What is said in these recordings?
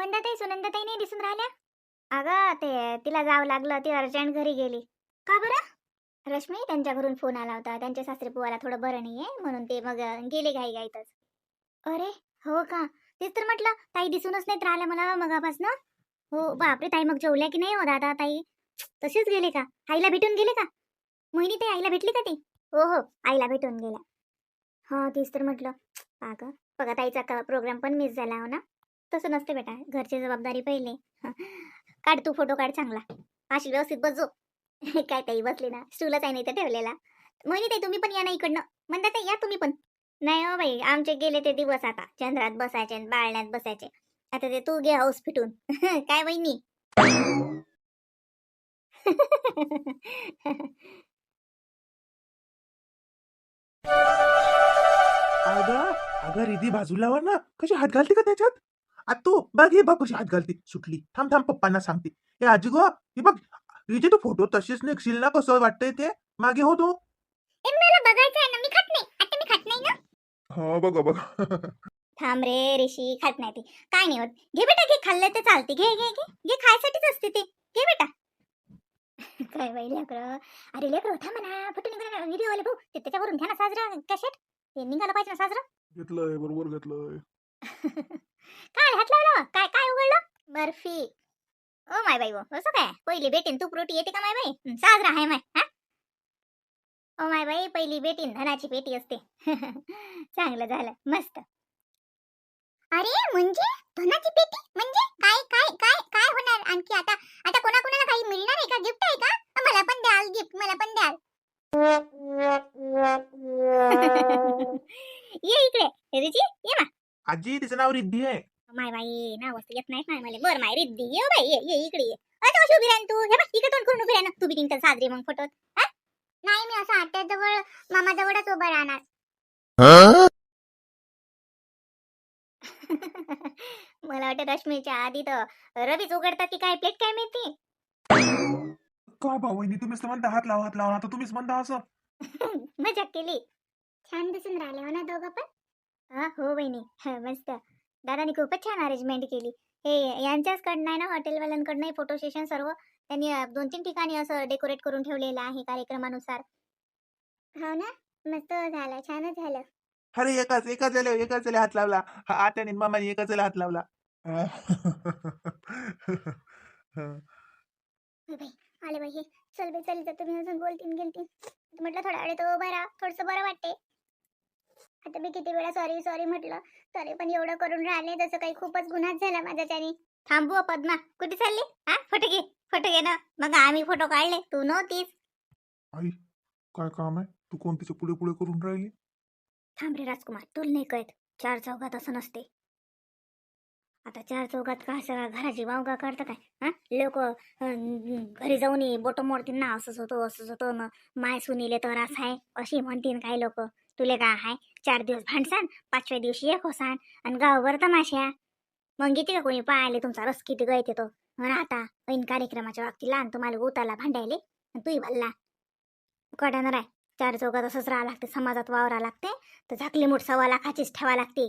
मंदाताई सुनंदाताई नाही दिसून राहिल्या? अगं ते तिला जावं लागलं ती अर्जंट घरी गेली. का बरं? रश्मी त्यांच्या घरून फोन आला होता. त्यांच्या सासरेपुवाला थोडं बरं नाहीये म्हणून ते मग गेले घाई घाईतच अरे हो का? तेच तर म्हटलं ताई दिसूनच नाहीत राहिल्या मला मगापासनं. हो बापरे ताई मग जेवल्या की नाही हो दादा ताई तसेच गेले का? आईला भेटून गेले का? मोहिनी ताई आईला भेटली का ती? हो हो आईला भेटून गेल्या. हा तेच तर म्हटलं. अगं बघा ताईचा प्रोग्राम पण मिस झाला हो ना? तसं नसते बेटा घरची जबाबदारी पहिले. काढ तू फोटो काढ चांगला. अशी व्यवस्थित बसो काय ताई बसली ना स्टूलच आहे नाही तर ठेवलेला. मोहिनी ताई तुम्ही पण या ना इकडनं. म्हणता ताई या तुम्ही पण. नाही हो बाई आमचे गेले ते दिवस आता. चंद्रात बसायचे बाळण्यात बसायचे. आता ते तू घे हाऊस फिटून. काय वहिनी? अगं अगं रिधी बाजूला वर ना. कशी हात घालते का त्याच्यात? तू बघ हे बघ कशी हात घालते. सुटली. थांब थांब पप्पांना सांगते. हे आजी गो हे बघ रिजे तू फोटो तशीच निघशील ना कसं वाटतंय ते? मागे हो तू. मला बघायचं आहे ना मी खात नाही. आता मी खात नाही ना? हो बघ बघ. थांब रे ऋषी खात नाही ती. काय नाही होत. घे बेटा घे खाल्लं तर चालते. घे घे घे. घे खायसाठीच असते ते. घे बेटा. काय बाई लेकरं. अरे लेकरं थांब ना. फोटो निघाला व्हिडिओ आले भाऊ ते त्याच्यावरून घ्या ना साजरा कॅसेट. ते निघाला पाहिजे ना साजरा. घेतलंय बरोबर घेतलंय. काय हात लावलं काय काय उघडलं? बर्फी. ओ माय बाई ओ असं काय? पहिली बेटीन तू रोटी येते का माय बाई? साजरा आहे माय हा? ओ माय बाई पहिली बेटीन धनाची पेटी असते. चांगलं झालं मस्त. अरे म्हणजे? धनाची पेटी? म्हणजे? काय काय काय काय होणार? आणखी आता आता कोणाकोणाला काही मिळणार आहे का? गिफ्ट आहे का? मला पण द्याल गिफ्ट मला पण द्याल. ये इकडे रिची. आजी तिचं नाव रिद्धी आहे. माय बाई नाव असं येत नाही मला बर माय रिद्धी ये बाई ये ये इकडे ये. कशी उभी राहन तू. हे बघ इकडे तोंड करून उभी तू बी साजरी मग फोटोत. हा? नाही मी असं आत्याजवळ मामाजवळच उभं राहणार. मला वाटतं रश्मीच्या आधी तर रवीच उघडतात की काय प्लेट काय माहिती? काय भाऊ वहिनी तुम्हीच तर म्हणता हात लावा हात लावा आता तुम्हीच म्हणता असं. मजाक केली. छान दिसून राहिले हो ना दोघं पण. हा हो बहिणी. मस्त. दादानी खूपच छान अरेंजमेंट केली. हे यांच्याच कडनं आहे ना हॉटेलवाल्यांकडनं फोटो सेशन सर्व त्यांनी दोन तीन ठिकाणी असं डेकोरेट करून ठेवलेलं आहे कार्यक्रमानुसार. हो ना? मस्त झालं छानच झालं. अरे एकाच एकाच झाले एकाच झाले हात लावला. हा आत्याने मामाने एकाच झाले हात लावला. बाई आले बाई हे. चल बाई चल तर तुम्ही अजून बोलतीन गेलतीन म्हटलं थोडा वेळ तो राहा थोडस बरं वाटते आता मी किती वेळा सॉरी सॉरी म्हटलं तरी पण एवढं करून राहिले जसं काही खूपच गुन्हाच झाला माझ्याच्याने थांबू पद्मा कुठे चालली? हा फोटो घे फोटो घे ना. मग आम्ही फोटो काढले तू नव्हतीस. आई काय काम आहे? तू कोणतीच्या पुढे पुढे करून राहिली? थांब रे राजकुमार तुला नाही कळत. चार चौघात असं नसते. आता चार चौघात का सगळ्या घराची वावगा काढतं काय? हा? लोक घरी जाऊन बोट मोडतील ना असंच होतं असंच होतं मग माय सुनीले तर असं आहे अशी म्हणतीन काही लोक? तुले काय आहे चार दिवस भांडसान पाचव्या दिवशी एक होसान आणि गावभर तमाशा. मग येते का कोणी पाहायला? तुमचा रस किती गळत येतो म्हणा आता ऐन कार्यक्रमाच्या बाबतीत लहान तुम्हाला उताला भांडायले आणि तूही भल्ला. कडाणार आहे चार चौघात असंच राहा लागते समाजात वावरा लागते तर झाकली मूठ सव्वा लाखाचीच ठेवा लागते.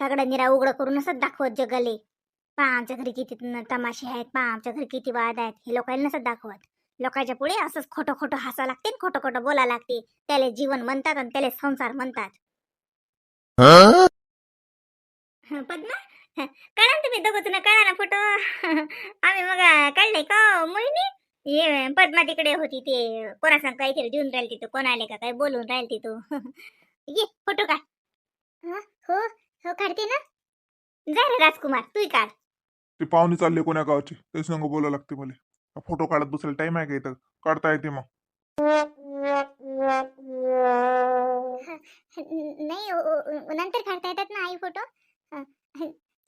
सगळं निरा उघडं करून असंच दाखवत जगाले. पहा आमच्या घरी किती तमाशे आहेत पहा आमच्या घरी किती वाद आहेत हे लोकांना नसत दाखवत. लोकांच्या पुढे असंच खोटं खोटं हसा लागते खोटं खोटं बोला लागते. त्याला जीवन म्हणतात आणि त्याला संसार म्हणतात. हं, पद्मा? काढा ना तुम्ही दोघं ना काढा ना फोटो आम्ही मग काढले का मोहिनी? ये पद्मा तिकडे होती ते कोणा सांग काहीतरी देऊन राहिली तू कोण आले का काय बोलून राहिली तू ये फोटो काढ. हो हो काढते ना. जा रे राजकुमार तू काढ. ते पाहुणे चालले कोण्या गावचे ते संग बोलावं लागते मला. फोटो काढत बसायला टाइम आहे का इथं? काढता येते मग. नाही नंतर काढता येतात ना आई फोटो.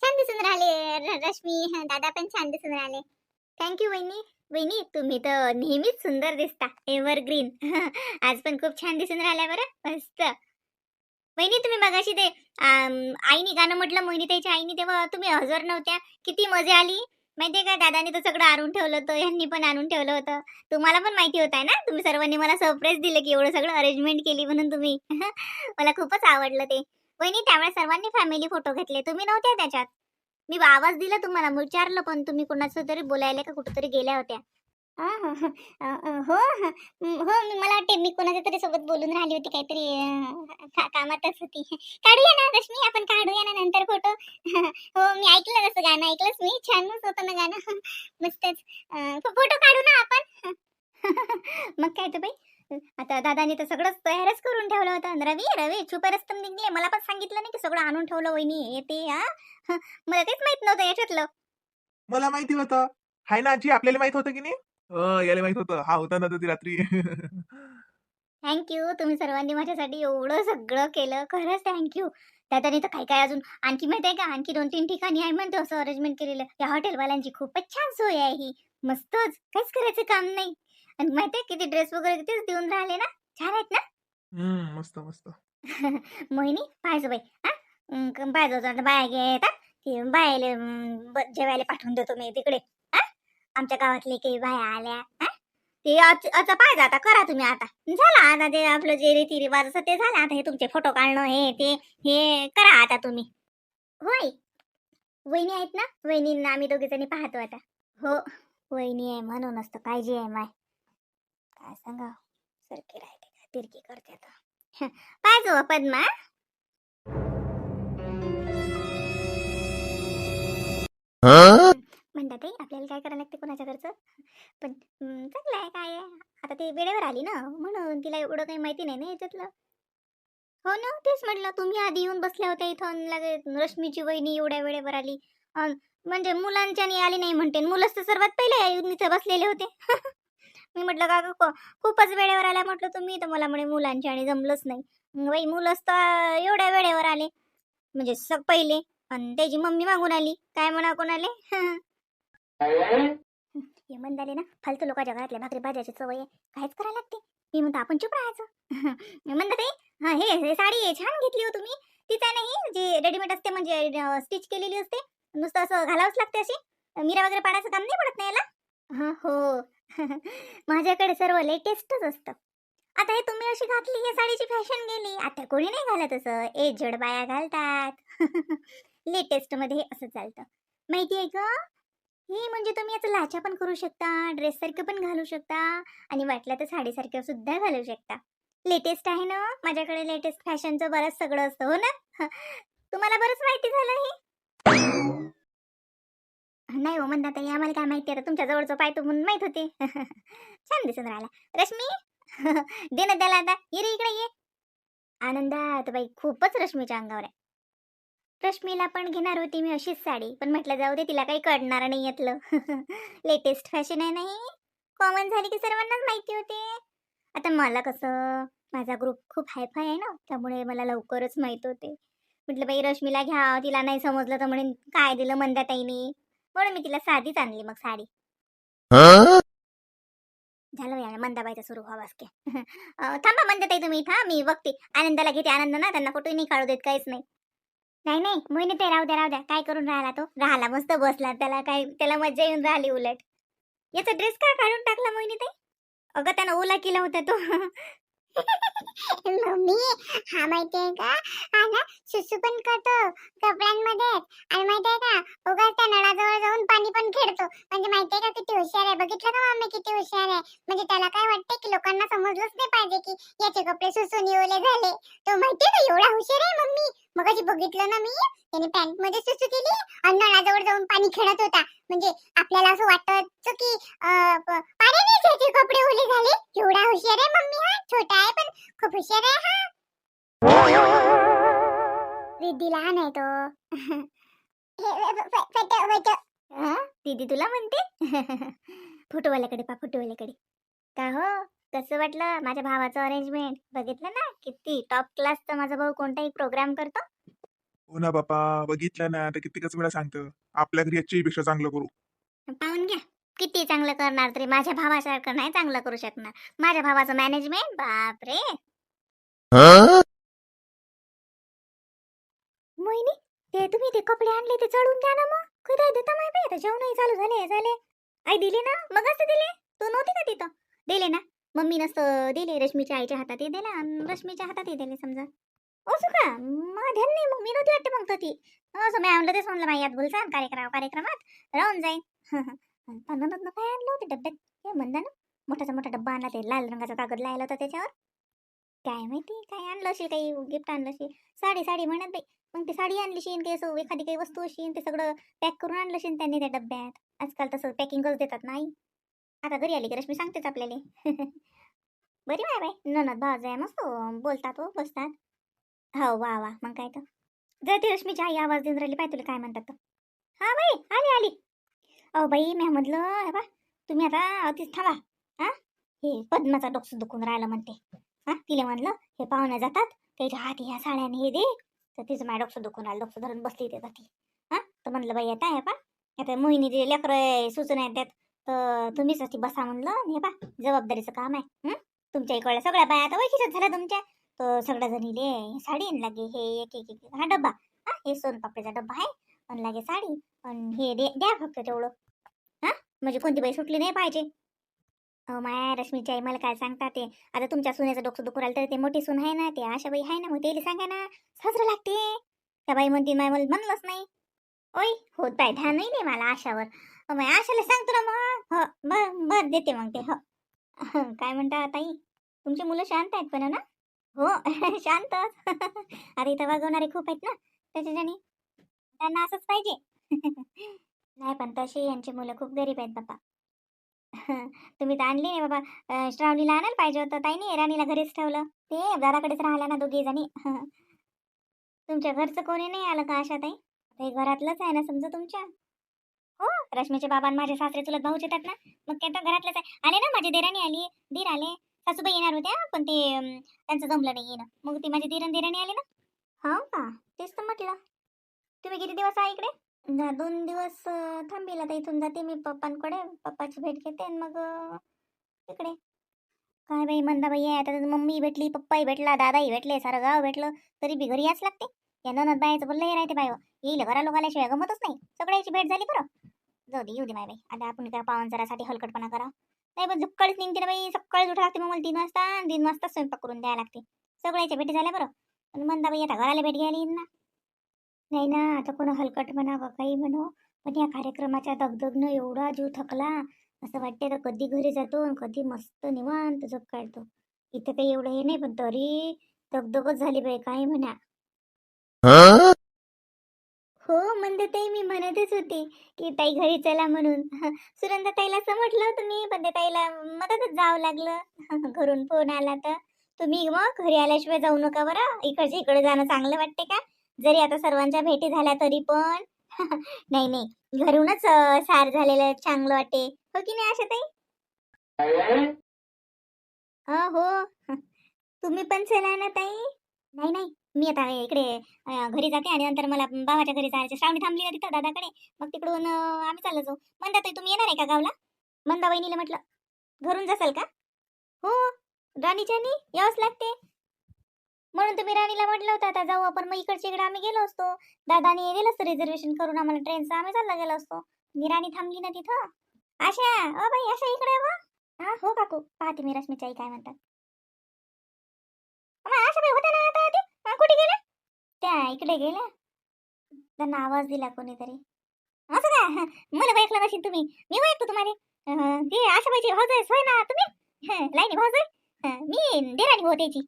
छान दिसून राहिले रश्मी दादा पण छान दिसून राहिले. थँक्यू वहिनी. वहिनी तुम्ही तर नेहमीच सुंदर दिसता एव्हरग्रीन आज पण खूप छान दिसून राहिल्या बरं मस्त. वहिनी तुम्ही मगाशी ते आईने गाणं म्हटलं मोहिनीताईच्या आईने तेव्हा तुम्ही हजर नव्हत्या. किती मजा आली. माहितीये का? दादाने तर सगळं आणून ठेवलं होतं यांनी पण आणून ठेवलं होतं. तुम्हाला पण माहिती होत आहे ना? तुम्ही सर्वांनी मला सरप्राईज दिलं की एवढं सगळं अरेंजमेंट केली म्हणून तुम्ही. मला खूपच आवडलं ते. वहिनी त्यावेळेस सर्वांनी फॅमिली फोटो घेतले. तुम्ही नव्हत्या त्याच्यात. मी आवाज दिला तुम्हाला विचारलं पण तुम्ही कोणाचं तरी बोलायला का कुठंतरी गेल्या होत्या. हो हो मी- मला वाटते मी कोणाच्या तरी सोबत बोलून राहिली होती काहीतरी कामातच होती. काढूया ना रश्मी आपण काढूया ना नंतर फोटो हो मी ऐकलं तसं गाणं ऐकलंच मी. छानच होतं ना गाणं. मस्तच. फोटो काढू ना आपण. मग काय तर बाई? आता दादाने तर सगळंच तयारच करून ठेवलं होतं. रवी रवी छुपे रस्तम निघले मला पण सांगितलं नाही की सगळं आणून ठेवलं वहिनी. येते हा? मला तेच माहीत नव्हतं याच्यातलं. मला माहिती होतं हाय ना आजी आपल्याला माहीत होतं की नाही? अं, याला माहीत होतं. हा होता ना तर ती रात्री. थँक्यू तुम्ही सर्वांनी माझ्यासाठी एवढं सगळं केलं. खरंच थँक्यू त्यात आणि तर काय काय अजून आणखी माहिती आहे का? आणखी दोन तीन ठिकाणी आहे म्हणतो असं अरेंजमेंट केलेलं. या हॉटेलवाल्यांची खूपच छान सोय आहे ही. मस्तच. काहीच करायचं काम नाही. आणि माहिती आहे किती ड्रेस वगैरे कितीच देऊन राहिले ना? छान आहेत ना? हम्म मस्त मस्त. मोहिनी पाहायचं बाई हा? पाहायचं बाया घेता बायाले अं, ब- जेवायला पाठवून देतो मी तिकडे. आमच्या गावातले काही बाया आल्या. ते आता पाहिजे आता करा तुम्ही आता. झालं आता ते आपलं जे रीती रिवाज असं ते झालं आता. हे तुमचे फोटो काढणं हे ते हे करा आता तुम्ही. होय. वहिनी आहेत ना? वहिनींना आम्ही दोघे जणी पाहतो आता. हो वहिनी आहे म्हणूनच तर काळजी आहे माय. काय सांगा सरकी राहते का? तिरकी करते आता. पाहिजे हो. पद्मा म्हणतात ते आपल्याला काय करायला लागते कोणाच्या घरचं? पण चांगलं आहे काय आहे? आता ती वेळेवर आली ना म्हणून तिला एवढं काही माहिती नाही ना याच्यातलं. हो ना तेच म्हटलं तुम्ही आधी येऊन बसल्या होत्या इथं आणि रश्मीची वहिनी एवढ्या वेळेवर आली. म्हणजे मुलांच्यानी आली नाही म्हणते मुलंच तर सर्वात पहिले येऊन इथं बसलेले होते. मी म्हटलं का खूपच वेळेवर आल्या म्हटलं तुम्ही तर मला म्हणे मुलांच्या आणि जमलंच नाही. बाई मुलंच तर एवढ्या वेळेवर आले म्हणजे स पहिले आणि त्याची मम्मी मागून आली काय म्हणा कोणाले? हे म्हणताले ना फालतू लोकांच्या घरातल्या भाकरी भाज्याची सवय काहीच करायला लागते. मी म्हणतो आपण चुप राहायचं. म्हणतात ते हा हे हे साडी छान घेतली हो तुम्ही. तिचा नाही जी रेडीमेड असते म्हणजे स्टिच केलेली असते नुसतं असं घालावंच लागते अशी. मिरा वगैरे पाडायचं काम नाही पडत नाही याला? हो माझ्याकडे सर्व लेटेस्टच असतं. आता हे तुम्ही अशी घातली हे साडीची फॅशन गेली. आता कोणी नाही घालत असं. एजड बाया घालतात. लेटेस्टमध्ये हे असं चालतं. माहिती आहे का हे म्हणजे तुम्ही याचं लाचा पण करू शकता ड्रेस सारखं पण घालू शकता आणि वाटलं तर साडीसारखं सुद्धा घालू शकता. लेटेस्ट आहे ना माझ्याकडे लेटेस्ट फॅशनचं बरंच सगळं असतं हो ना? तुम्हाला बरंच माहिती झालं हे? नाही हो म्हणता ताई आम्हाला काय माहिती आता तुमच्या जवळचं पाहतो म्हणून माहीत होते. छान दिसून राहिला रश्मी? दे ना त्याला आता. ये रे इकडे ये. आनंदात बाई खूपच रश्मीच्या अंगावर आहे. रश्मीला पण घेणार होती मी अशीच साडी. पण म्हटलं जाऊ दे तिला काही कळणार नाही यातलं. लेटेस्ट फॅशन आहे नाही कॉमन झाली की सर्वांनाच माहिती होते. आता मला कसं? माझा ग्रुप खूप हायफाय आहे ना त्यामुळे मला लवकरच माहीत होते. म्हटलं बाई रश्मीला घ्या. तिला नाही समजलं तर म्हणे काय दिलं मंदाताईने म्हणून मी तिला साधीच आणली मग साडी. झालं या मंदाबाईचा सुरू व्हावाच की थांबा मंदाताई तुम्ही इथं मी बघते. आनंदाला घेते आनंद ना त्यांना फोटो नाही काढू देत काहीच नाही. नाही नाही मोहिनी ते राहू द्या राहू द्या. काय करून राहिला तो? राहिला मस्त बसला. त्याला काय त्याला मजा येऊन राहिली उलट. याचा ड्रेस काय काढून टाकला मोहिनी ते अगं त्यानं ओला केला होता तो. मम्मी हा माहितीये का? हा ना सुसू पण करतो कपड्यांमध्ये. आणि माहितीये का? उगाच त्या नळाजवळ जाऊन पाणी पण खेळतो. म्हणजे माहितीये का किती हुशार आहे? बघितलं का मम्मी किती हुशार आहे? म्हणजे त्याला काय वाटते की लोकांना समजलंच नाही पाहिजे की याचे कपडे सुसून ओले झाले. तो माहितीये का एवढा हुशार आहे मम्मी. मग बघितलं ना मी त्याने पॅन्टमध्ये सुसू केली आणि नळाजवळ जाऊन पाणी खेळत होता. म्हणजे आपल्याला असं वाटत की पाणी प- पाण्यानेच याचे कपडे ओले झाले एवढा हुशार आहे मम्मी हा छोटा आहे पण खूप हुशार आहे हा. रिद्धी लहान आहे तो. हे, दीदी तुला म्हणते? फोटोवाल्याकडे पा फोटोवाल्याकडे. का हो? कसं वाटलं माझ्या भावाचं अरेंजमेंट बघितलं ना? किती टॉप क्लासचा माझा भाऊ कोणताही प्रोग्राम करतो? हो ना बापा बघितलं ना. आता कितीकच वेळा सांगतं. आपल्या घरी याची पेक्षा चांगलं करू. पाहून घ्या. किती चांगलं करणार तरी माझ्या भावासारखं नाही चांगलं करू शकणार. माझ्या भावाचं मॅनेजमेंट बापरे! मोहिनी ते तुम्ही ते कपडे आणले ते चढून द्या ना मग. कधी देता माहिती आता जेवणही चालू झाले झाले. आई दिले ना? मग असं दिले? तू नव्हती का तिथं? दिले ना. मम्मी नसतं दिले रश्मीच्या आईच्या हातात हे दिले रश्मीच्या हातात हे दिले समजा. असं का? मग ध्यान नाही मग मी नव्हती वाटते मग ती असं मी आणलं तेच म्हणलं माझ्यात बोलसान कार्यक्रम कार्यक्रमात. राहून जाईन. नंतर काय आणलं होते डब्यात हे म्हणता ना मोठाचा मोठा डब्बा आणला ते लाल रंगाचा कागद लायला होता त्याच्यावर. काय माहिती काय आणलं असेल काही गिफ्ट आणलं असेल. साडी साडी म्हणत बाई. मग ती साडी आणली शेन काही असं एखादी काही वस्तू असेल ते सगळं पॅक करून आणलं असेल त्यांनी त्या डब्यात. आजकाल तसं पॅकिंगच देतात नाही. आता घरी आली की रश्मी सांगतेच आपल्याला. बरी बाय बाय ननद भाऊ आहे मस्त हो. बोलतात हो बसतात. हो वा वा. मग काय तर. जर ती रश्मीची आई आवाज देऊन राहिली. पाय तुला काय म्हणतात हा बाई आली आली. अहो बाई मी म्हटलं हे बा तुम्ही आता अतिच थांबा. हा? हे पद्माचा डोकं दुखून राहिलं म्हणते. हा तिला म्हणलं हे पाहुणे जातात त्याच्या हाती ह्या साड्याने हे दे. तर तिचं माझ्या डोकं दुखून आलं डोकं धरून बसली ते ती हा तर म्हणलं बाई आता हे पा. आता मोहिनी जे लेकरं सूचना येतात त्यात तर तुम्हीच ती बसा म्हणलं आणि हे पा जबाबदारीचं काम आहे. तुमच्या इकडल्या सगळ्या बाया आता ओळखीच्याच झाल्या तुमच्या. तर सगळ्या जणीले साडी आणि लागे हे एक एक एक हा डब्बा. हा हे सोनपापडीचा डब्बा आहे आणि लागे साडी आणि हे दे द्या फक्त तेवढं. हा? म्हणजे कोणती बाई सुटली नाही पाहिजे अहो माया रश्मीची आई मला काय सांगता ते? आता तुमच्या सुनेचं डोकं दुखू राहिलं तर ते मोठी सून आहे ना ते आशा बाई आहे ना मग त्याला सांगा ना. साजरं लागते. त्या बाई म्हणते माय मला म्हणलंच नाही. ओय होत बाय ध्यान नाही मला आशावर. अहो, माय आशाला सांगतो ना मग. हो बर बर देते मग ते हो. काय म्हणता ताई तुमची मुलं शांत आहेत पण ना? हो शांत. अरे इथं वागवणारे खूप आहेत ना त्याच्याने त्यांना असंच पाहिजे. नाही पण तशी यांची मुलं खूप गरीब आहेत बाबा तुम्ही तर आणली नाही बाबा. श्रावणीला आणायला पाहिजे होतं. ताई नाही राणीला घरीच ठेवलं. ते दादाकडेच राहिला ना दोघे जणी. तुमच्या घरचं कोणी नाही आलं का आशा ताई? ते घरातलंच आहे ना समजा तुमच्या. हो रश्मीचे बाबा आणि माझे सासरे चुलत भाऊच येतात ना. मग ते तर घरातलंच आहे. आले ना माझी देराणी आली. दीर आले. सासूबाई येणार होत्या पण ते त्यांचं जमलं नाही येणं. मग ती माझी धीरण देराणी आली ना? हो का? तेच तर म्हटलं. तुम्ही किती दिवस आहे इकडे? जा, दोन दिवस थांबील आता इथून जाते मी पप्पांकडे. पप्पाची भेट घेते आणि मग तिकडे काय बाई मंदाबाई आहे. आता मम्मी भेटली पप्पाही भेटला दादाही भेटले सारं गाव भेटलं. तरी बी घरी याच लागते. या ननद बायाचं बोललं हे राहते बाई. येईल घरा लोक आल्याशिवाय गमतच नाही. सगळ्याची भेट झाली बरं. जाऊ दे येऊ दे माय बाई. आता आपण काय पाहुणचारासाठी हलकटपणा करा नाही पण सकाळीच निघते ना बाई. सकाळीच उठा लागते मग मला तीन वाजता आणि तीन वाजता स्वयंपाक करून द्यायला लागते. सगळ्याच्या भेटी झाल्या बरं. पण मंदाबाई आता घराला भेट घ्यायला येईल ना. नाही ना आता कोणा हलकट म्हणा का काही म्हणो पण या कार्यक्रमाच्या दगदगनं एवढा जीव थकला. असं वाटते तर कधी घरी जातो आणि कधी मस्त निवांत झोप काढतो. इथं काही एवढं हे नाही पण तरी दगदगच झाली बाई काही म्हणा. हो? म्हणते ताई मी म्हणतच होते की ताई घरी चला म्हणून. सुरंदा ताईला असं म्हटलं होतं मी पण ते ताईला मदतच जावं लागलं. घरून फोन आला तर. तुम्ही मग घरी आल्याशिवाय जाऊ नका बरं. इकडच्या इकडे जाणं चांगलं वाटते का? जरी आता सर्वांच्या भेटी झाल्या तरी पण. नाही नाही. घरूनच सार झालेलं चांगलं वाटते हो की नाही आशा ताई हो. तुम्ही पण चला ना ताई. नाही नाही. मी आता इकडे घरी जाते आणि नंतर मला बाबाच्या घरी जायचं श्रावणी थांबली होती तिथं दादाकडे. मग तिकडून आम्ही चाललो जाऊ. मंदा ताई तुम्ही येणार आहे का गावला? मंदा वहिनीला म्हटलं. घरून जासाल का? हो. राणीच्यानी? यावंच लागते. म्हणून तुम्ही राणीला म्हटलं होतं आता जाऊ आपण. मग इकडच्या इकडे आम्ही गेलो असतो. दादाने दिलं असतं रिझर्वेशन करून आम्हाला ट्रेनचं आम्ही चालला गेलो असतो. मी राणी थांबली ना तिथं. आशा अ बाई आशा इकडे बा. हा हो काकू. पाहते मी रश्मीच्या आई काय म्हणतात. आशा बाई होत्या ना आता ते कुठे गेल्या? त्या इकडे गेल्या. त्यांना आवाज दिला कोणीतरी. असं का? मला ओळखलं नसेल तुम्ही. मी ओळखतो तुम्हाला. ते आशाबाईची भाऊज हो आहे होय ना तुम्ही. लाईनी हो भाऊ आहे मी देराणी हो त्याची.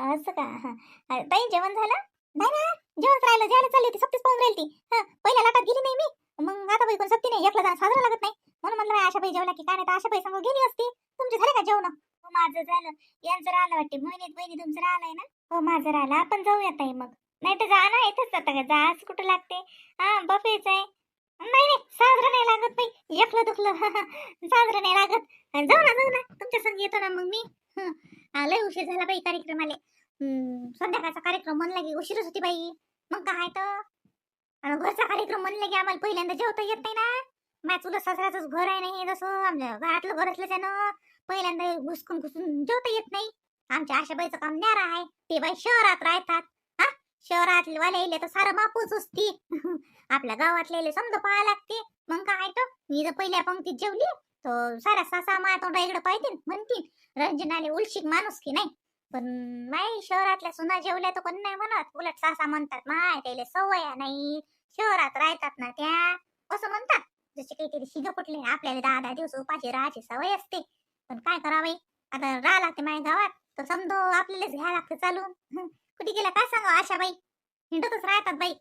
असं का? हां. ताई जेवण झालं? नाही ना. जेवण राहिलं जेवायला चालली होती. सप्तीच पाहून राहिली ती हं, पहिल्या लाटात गेली नाही मी. मग आता बाई कोण सप्ती नाही? एकला जाणं साजरा लागत नाही. म्हणून म्हणलं बाई आशाबाई जेवला की काय नाही तर आशाबाई सांगू गेली असती. तुमचे झाले का जेवण? हो माझं झालं. यांचं राहिलं वाटते. मोहिनीत बहिणी तुमचं राहिलंय ना? हो माझं राहिलं. आपण जाऊया ताई मग. नाही तर जा ना येतच जाता का? जाच कुठं लागते? हा बफेच आहे. नाही नाही. साजरं नाही लागत बाई. एकलं दुखलं. साजरं नाही लागत. जाऊ ना जाऊ ना. तुमच्या संग येतो ना मग मी. हं. लय उशीर झाला बाई कार्यक्रमाले. संध्याकाळचा कार्यक्रम म्हणला की उशीरच होती बाई. मग काय तर? घरचा कार्यक्रम म्हणले की आम्हाला पहिल्यांदा जेवता येत नाही ना. माझ्या तुला सासऱ्याचंच घर आहे नाही जसं आमच्या घरातलं घर असलं त्यानं पहिल्यांदा घुसकून घुसून जेवता येत नाही. आमच्या आशाबाईचं काम न्यारा आहे. ते बाई शहरात राहतात. हा शहरात वाले तर सारं बापूच असते. आपल्या गावातले समजा पाहा लागते. मग काय तर? मी जर पहिल्या पंक्तीत जेवली. तर सारा सासा माया तोंडा इकडे पाहिजे म्हणतील रंजनाले उलशीक माणूस की नाही? पण माय शहरातल्या सुना जेवल्या तर कोण नाही म्हणत. उलट सासा म्हणतात माय त्याला सवय नाही. शहरात राहतात ना त्या. असं म्हणतात. जसे काहीतरी शिग फुटले. आपल्याला दहा दहा दिवस उपाशी राहायची सवय असते. पण काय करावे आता राहा लागते माझ्या गावात. तर समजो आपल्यालाच घ्यायला लागते चालून. कुठे गेला? काय सांगा आशा बाई? हिंडतच राहतात बाई.